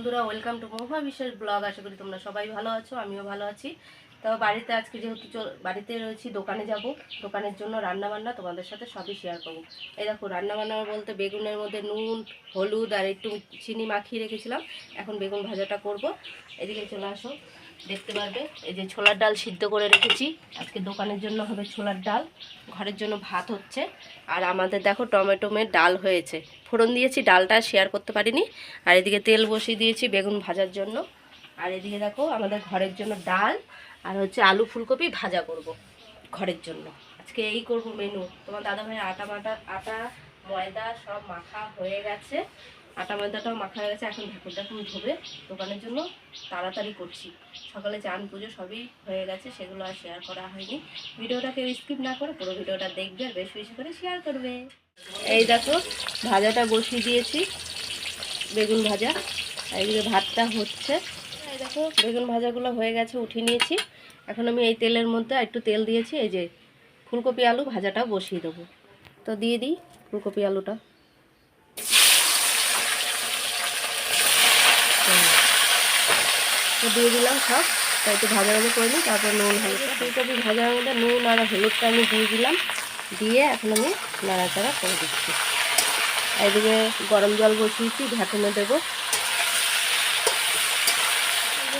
বন্ধুরা welcome to মহুয়া বিশ্বাস blog আশা করি তোমরা সবাই ভালো আছো, আমিও ভালো আছি। তো বাড়িতে আজকে যেহেতু বাড়িতে রয়েছি, দোকানে যাব। দোকানের জন্য রান্না বান্না তোমাদের সাথে সবই শেয়ার করব। এই দেখো রান্না বান্না বলতে বেগুনের মধ্যে নুন, হলুদ আর একটু চিনি মাখিয়ে রেখেছিলাম। এখন বেগুন ভাজাটা করব। এদিকে চলে আসো। দেখতে পারবে? এই যে ছোলার ডাল সিদ্ধ করে রেখেছি। আজকে দোকানের জন্য হবে ছোলার ডাল। ঘরের জন্য ভাত হচ্ছে। আর আমাদের দেখো টমেটোমের ডাল হয়েছে। ফোড়ন দিয়েছি, ডালটা শেয়ার করতে পারিনি। আর এদিকে তেল বসিয়ে দিয়েছি বেগুন ভাজার জন্য। আর এদিকে দেখো আমাদের ঘরের জন্য ডাল। আর হচ্ছে আলু ফুলকপি ভাজা করব ঘরের জন্য। আজকে এই করব মেনু তোমার দাদা ভাই আটা মাটা আটা, ময়দা সব মাখা হয়ে গেছে। আটা ময়দাটাও মাখা হয়ে গেছে, এখন ঢাকুর ঢাকুন ধোবে, দোকানের জন্য তাড়াতাড়ি করছি। সকালে চান পুজো সবই হয়ে গেছে, সেগুলো আর শেয়ার করা হয়নি। ভিডিওটা কেউ স্কিপ না করে, পুরো ভিডিওটা দেখবে আর বেশি বেশি করে শেয়ার করবে। এই দেখো, ভাজাটা বসিয়ে দিয়েছি, বেগুন ভাজা। এদিকে ভাতটা হচ্ছে। এই দেখো, বেগুন ভাজাগুলো হয়ে গেছে, উঠিয়ে নিয়েছি। এখন আমি এই তেলের মধ্যে একটু তেল দিয়েছি, এই যে ফুলকপি আলু ভাজাটাও বসিয়ে দেবো। তো দিয়ে দিই ফুলকপি আলুটা হুম। তো দিয়ে দিলাম সব। তাই একটু ভাজা ভাজা করে নিই, তারপর নুন, হলুদ। ফুলকপি ভাজার মধ্যে নুন আর হলুদটা আমি দিয়ে দিলাম। দিয়ে এখন আমি নাড়াচাড়া করে দিচ্ছি। এদিকে গরম জল বসিয়েছি, ঢাকুনে দেবো।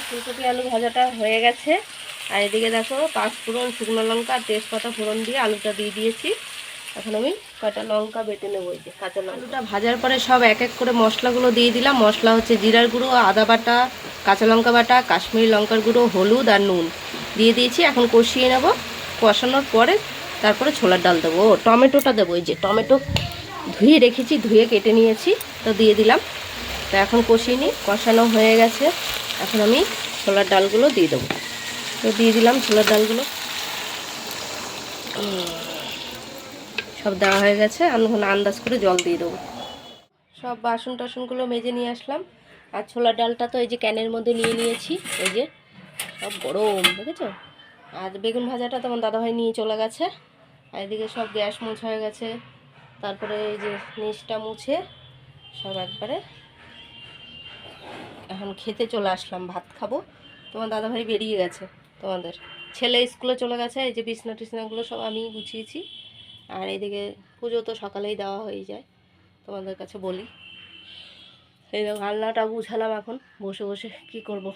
ফুলকপি আলু ভাজাটা হয়ে গেছে। আর এদিকে দেখো পাঁচ ফোড়ন শুকনো লঙ্কা তেজপাতা ফোড়ন দিয়ে আলুটা দিয়ে দিয়েছি। এখন আমি কটা লঙ্কা বেটে নেব যে, কাঁচা লঙ্কাটা ভাজার পরে সব এক এক করে মশলাগুলো দিয়ে দিলাম। মশলা হচ্ছে জিরার গুঁড়ো, আদা বাটা, কাঁচা লঙ্কা বাটা, কাশ্মীরি লঙ্কার গুঁড়ো, হলুদ আর নুন দিয়ে দিয়েছি। এখন কষিয়ে নেব। কষানোর পরে তারপরে ছোলার ডাল দেবো। ও, টমেটোটা দেবো। এই যে টমেটো ধুয়ে রেখেছি, ধুয়ে কেটে নিয়েছি, তো দিয়ে দিলাম। তো এখন কষিয়ে নিই। কষানো হয়ে গেছে। এখন আমি ছোলার ডালগুলো দিয়ে দেবো। তো দিয়ে দিলাম ছোলার ডালগুলো। সব দেওয়া হয়ে গেছে। আমি এখন আন্দাজ করে জল দিয়ে দেবো। সব বাসন টাসনগুলো মেজে নিয়ে আসলাম। আর ছোলার ডালটা তো এই যে ক্যানের মধ্যে নিয়ে নিয়েছি। এই যে সব গরম, দেখেছ? আর বেগুন ভাজাটা তোমার দাদাভাই নিয়ে চলে গেছে। আর এদিকে সব গ্যাস মোছা হয়ে গেছে। তারপরে এই যে নিচটা মুছে সব একবারে এখন খেতে চলে আসলাম, ভাত খাব। তোমার দাদাভাই বেরিয়ে গেছে তোমাদের। ছেলে স্কুলে চলে গেছে, এই যে বিছনা টিছনাগুলো সব আমি গুছিয়েছি। আর এদিকে পুজো তো সকালেই দেওয়া হয়ে যায়, তোমাদের কাছে বলি। এই দেখো, আলনাটা গুছালাম এখন, বসে বসে কি করব?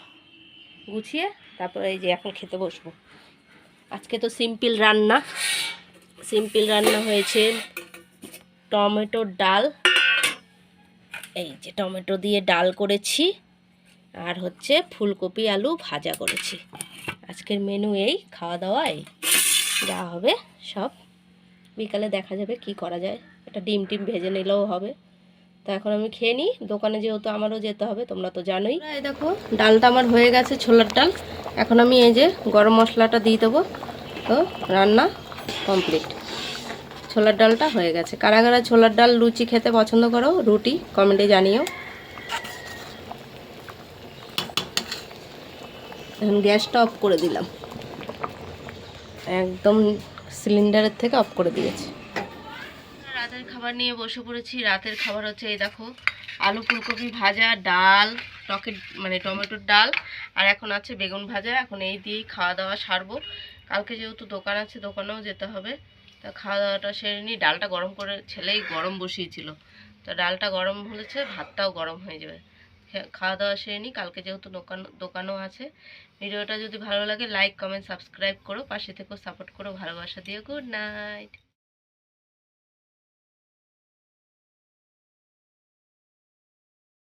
গুছিয়ে তারপরে এই যে এখন খেতে বসবো। আজকে তো সিম্পল রান্না সিম্পল রান্না হয়েছে টমেটোর ডাল। এই যে টমেটো দিয়ে ডাল করেছি, আর হচ্ছে ফুলকপি আলু ভাজা করেছি। আজকের মেনু এই, খাওয়া দাওয়া এই, যা হবে সব বিকালে দেখা যাবে কি করা যায়। একটা ডিম টিম ভেজে নিলেও হবে। তো এখন আমি খেয়ে নিই। দোকানে যেহেতু আমারও যেতে হবে, তোমরা তো জানোই। দেখো, ডালটা আমার হয়ে গেছে, ছোলার ডাল। এখন আমি এই যে গরম মশলাটা দিয়ে দেবো। তো রান্না কমপ্লিট। ছোলার ডালটা হয়ে গেছে। কারা কারা ছোলার ডাল লুচি খেতে পছন্দ করো, রুটি কমেন্টে জানিও। এখন গ্যাসটা অফ করে দিলাম। একদম সিলিন্ডারের থেকে অফ করে দিয়েছি। রাতের খাবার নিয়ে বসে পড়েছি। রাতের খাবার হচ্ছে এই দেখো, আলু ফুলকপি ভাজা, ডাল টকের মানে টমেটোর ডাল, আর এখন আছে বেগুন ভাজা। এখন এই দিয়েই খাওয়া দাওয়া সারবো। কালকে যেহেতু দোকান আছে, দোকানেও যেতে হবে। তা খাওয়া দাওয়াটা সেরে নিই ডালটা গরম করে, ছেলেই গরম বসিয়েছিল। তো ডালটা গরম হয়েছে ভাতটাও গরম হয়ে যাবে। খাওয়া দাওয়া সেরে নিই। কালকে যেহেতু দোকান, দোকানও আছে। ভিডিওটা যদি ভালো লাগে লাইক কমেন্ট সাবস্ক্রাইব করো। পাশে থেকেও সাপোর্ট করো। ভালোবাসা দিও। Good night